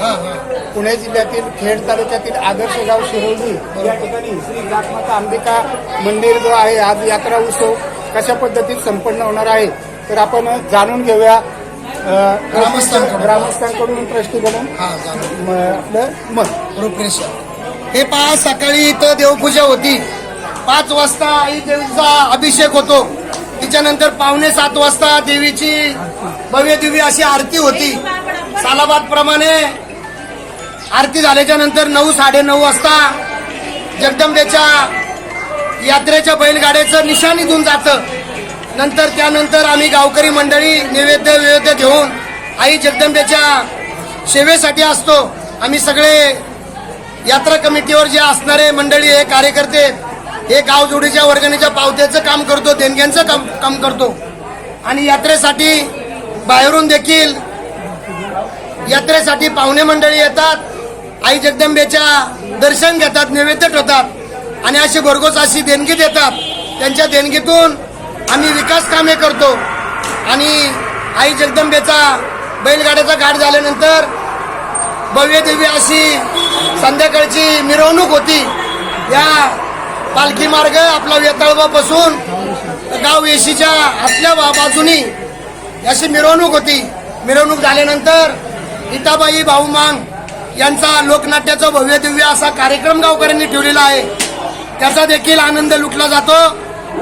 हा हा. पुणे जिल्ह्यातील खेड तालुक्यातील आदर्श गाव शिरोली या ठिकाणी श्री जातमाता अंबिका मंदिर जो आहे आज यात्रा उत्सव कशा पद्धतीत संपन्न होणार आहे तर आपण जाणून घेऊया ग्रामस्थांकडून. जाणून. म- आपलं मत रूपरेषा हे पहा सकाळी इथं देवपूजा होती. पाच वाजता आई देवीचा अभिषेक होतो. तिच्यानंतर पावणे सात वाजता देवीची भव्य दिव्य अशी आरती होती. सालाबाद प्रमाणे आरती झाल्याच्यानंतर नऊ साडे नऊ वाजता जगदंबेच्या यात्रेच्या बैलगाड्याचं निशाण इथून जातं. नंतर त्यानंतर आम्ही गावकरी मंडळी नैवेद्य विवेद्य घेऊन आई जगदंबेच्या सेवेसाठी असतो. आम्ही सगळे यात्रा कमिटीवर जे असणारे मंडळी हे कार्यकर्ते हे गाव जोडीच्या वर्गणीच्या पावत्याचं काम करतो देणग्यांचं काम काम करतो. आणि यात्रेसाठी बाहेरून देखील यात्रेसाठी पाहुणे मंडळी येतात आई जगदंबेच्या दर्शन घेतात नैवेद्य ठेवतात आणि अशी भरघोस अशी देणगी देतात. त्यांच्या देणगीतून आम्ही विकास कामे करतो आणि आई जगदंबेचा बैलगाड्याचा घाट झाल्यानंतर भव्यदेवी अशी संध्याकाळची मिरवणूक होती. या पालखी मार्ग आपला वेताळबापासून गाव येशीच्या आतल्या बाजूनी अशी मिरवणूक होती. मिरवणूक झाल्यानंतर इटाबाई भाऊमांग यांचा लोकनाट्याचा भव्य दिव्य असा कार्यक्रम गावकऱ्यांनी ठेवलेला आहे. त्याचा देखील आनंद लुटला जातो.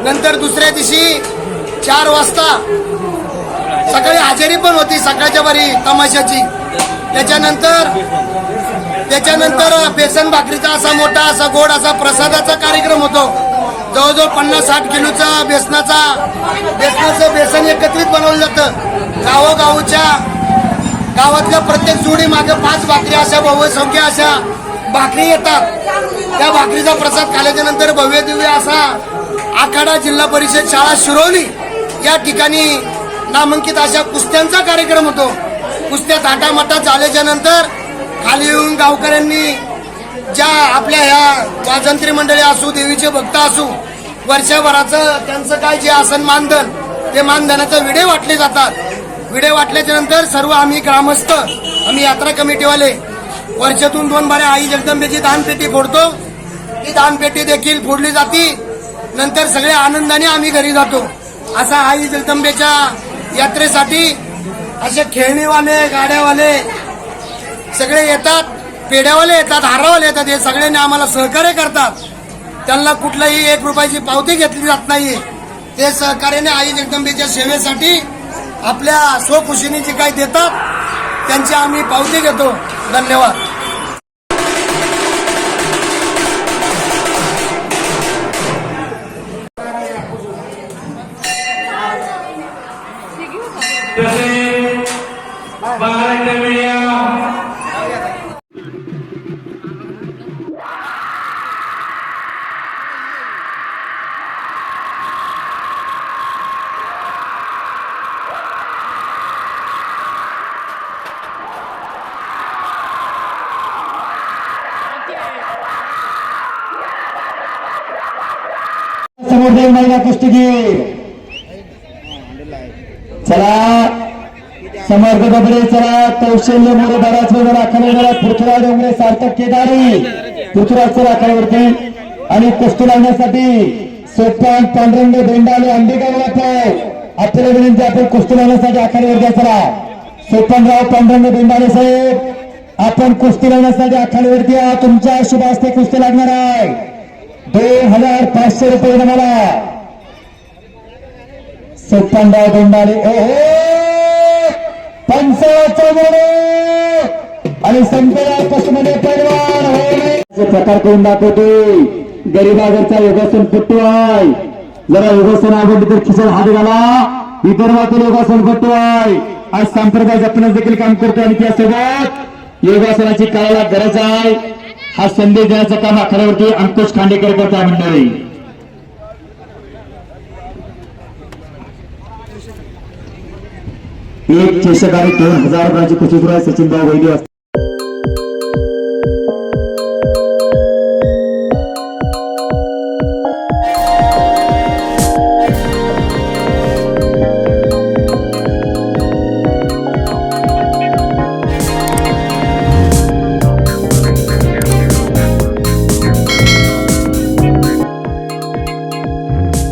नंतर दुसऱ्या दिवशी चार वाजता सकाळी हजेरी पण होती सकाळच्या बरी तमाशाची. त्याच्यानंतर त्याच्यानंतर बेसन भाकरीचा असा मोठा असा गोड असा प्रसादाचा कार्यक्रम होतो. जवळजवळ पन्नास साठ किलोचा बेसनाचा बेसनाचं बेसन एकत्रित बनवलं जातं. गावोगावच्या गावातल्या प्रत्येक जोडी मागे पाच भाकरी अशा भव्य संख्या अशा भाकरी येतात. त्या भाकरीचा प्रसाद खाल्याच्या नंतर भव्य दिव्य असा आखाडा जिल्हा परिषद शाळा शिरोली या ठिकाणी नामांकित अशा कुस्त्यांचा कार्यक्रम होतो. कुस्त्या थाटामाटात झाल्याच्यानंतर खाली येऊन गावकऱ्यांनी ज्या आपल्या ह्या स्वातंत्र्य मंडळी असू देवीचे भक्त असू वर्षभराचं त्यांचं काय जे आसन मानधन ते मानधनाचे विडे वाटले जातात. विडे वाटल्याच्या नंतर सर्व आम्ही ग्रामस्थ आम्ही यात्रा कमिटीवाले वर्षातून दोन बाऱ्या आई जगदंबेची दानपेटी फोडतो. ती दानपेटी देखील फोडली जाती. नंतर सगळ्या आनंदाने आम्ही घरी जातो. असा आई जगदंबेच्या यात्रेसाठी असे खेळणीवाले गाड्यावाले सगळे येतात पेढ्यावाले येतात हारावाले येतात हे सगळ्यांनी आम्हाला सहकार्य करतात. त्यांना कुठलाही एक रुपयाची पावती घेतली जात नाही ते सहकार्याने आई जगदंबेच्या सेवेसाठी आपल्या स्वखुशीने जे काही देतात त्यांची आम्ही पावती घेतो. धन्यवाद. बाळाच्या वेळा समोर महिला कुस्तीगीर? चला. समर्थ बबडे चला. कौशल्य मोरे बराच वेळ आखाड्यावर पृथ्वीराज डोंगरे सार्थक केदारी. पृथ्वीराजच्या आखाड्यावरती आणि कुस्ती लावण्यासाठी सोपान पांडुरंग बेंडाले अंबेगाव वापर आपल्याला विनंती आपण कुस्ती लावण्यासाठी आखाड्यावर द्या चला. सोपानराव पांडुरंग भेंडाले साहेब आपण कुस्ती लावण्यासाठी आखाडीवरती तुमच्या शुभ हस्ते कुस्ती लागणार आहे. दोन हजार पाचशे रुपये मला. सोपानराव दोंडाले आणि संपला पशुमध्ये पैलवान हो, प्रकार करून दाखवते गरीबागरचा योगासन पट्टू आहे जरा योगासन आवडली तर खिशात हात घाला. विदर्भातील योगासन पट्टू आहे आज संप्रदाय जपण्यास देखील काम करतो आणि त्यासोबत. योगासनाची करायला गरज आहे. हा संदेश देण्याचं काम आखाड्यावरती अंकुश खांडेकर करत आहे मंडळी. एक चषक आणि दोन हजार रुपयाची कुस्ती सचिन भाऊ वैद्य